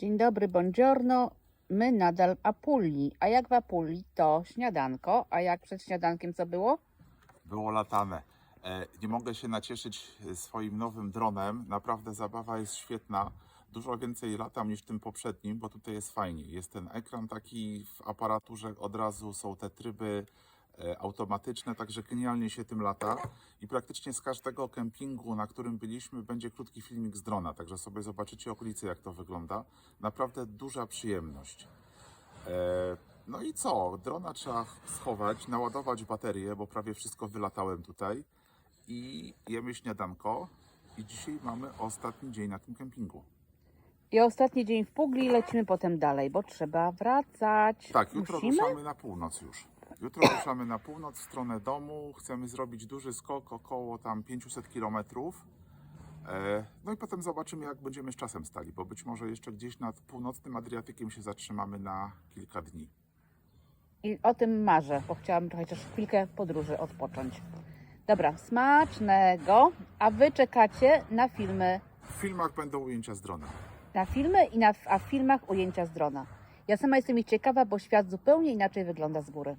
Dzień dobry, buongiorno. My nadal w Apulii. A jak w Apulii to śniadanko, a jak przed śniadankiem co było? Było latane. E, Nie mogę się nacieszyć e, swoim nowym dronem. Naprawdę zabawa jest świetna. Dużo więcej latam niż tym poprzednim, bo tutaj jest fajnie. Jest ten ekran taki w aparaturze, od razu są te tryby automatyczne, także genialnie się tym lata. I praktycznie z każdego kempingu, na którym byliśmy, będzie krótki filmik z drona, także sobie zobaczycie okolice, jak to wygląda. Naprawdę duża przyjemność. E, No i co? Drona trzeba schować, naładować baterię, bo prawie wszystko wylatałem tutaj. I jemy śniadanko. I dzisiaj mamy ostatni dzień na tym kempingu. I ostatni dzień w Pugli, lecimy potem dalej, bo trzeba wracać. Tak, jutro Musimy? ruszamy na północ już. Jutro ruszamy na północ w stronę domu. Chcemy zrobić duży skok około tam 500 kilometrów. E, No i potem zobaczymy, jak będziemy z czasem stali, bo być może jeszcze gdzieś nad północnym Adriatykiem się zatrzymamy na kilka dni. I o tym marzę, bo chciałam chociaż chwilkę podróży odpocząć. Dobra, smacznego. A wy czekacie na filmy, W filmach będą ujęcia z drona. na filmy i na, a w filmach ujęcia z drona. Ja sama jestem ich ciekawa, bo świat zupełnie inaczej wygląda z góry.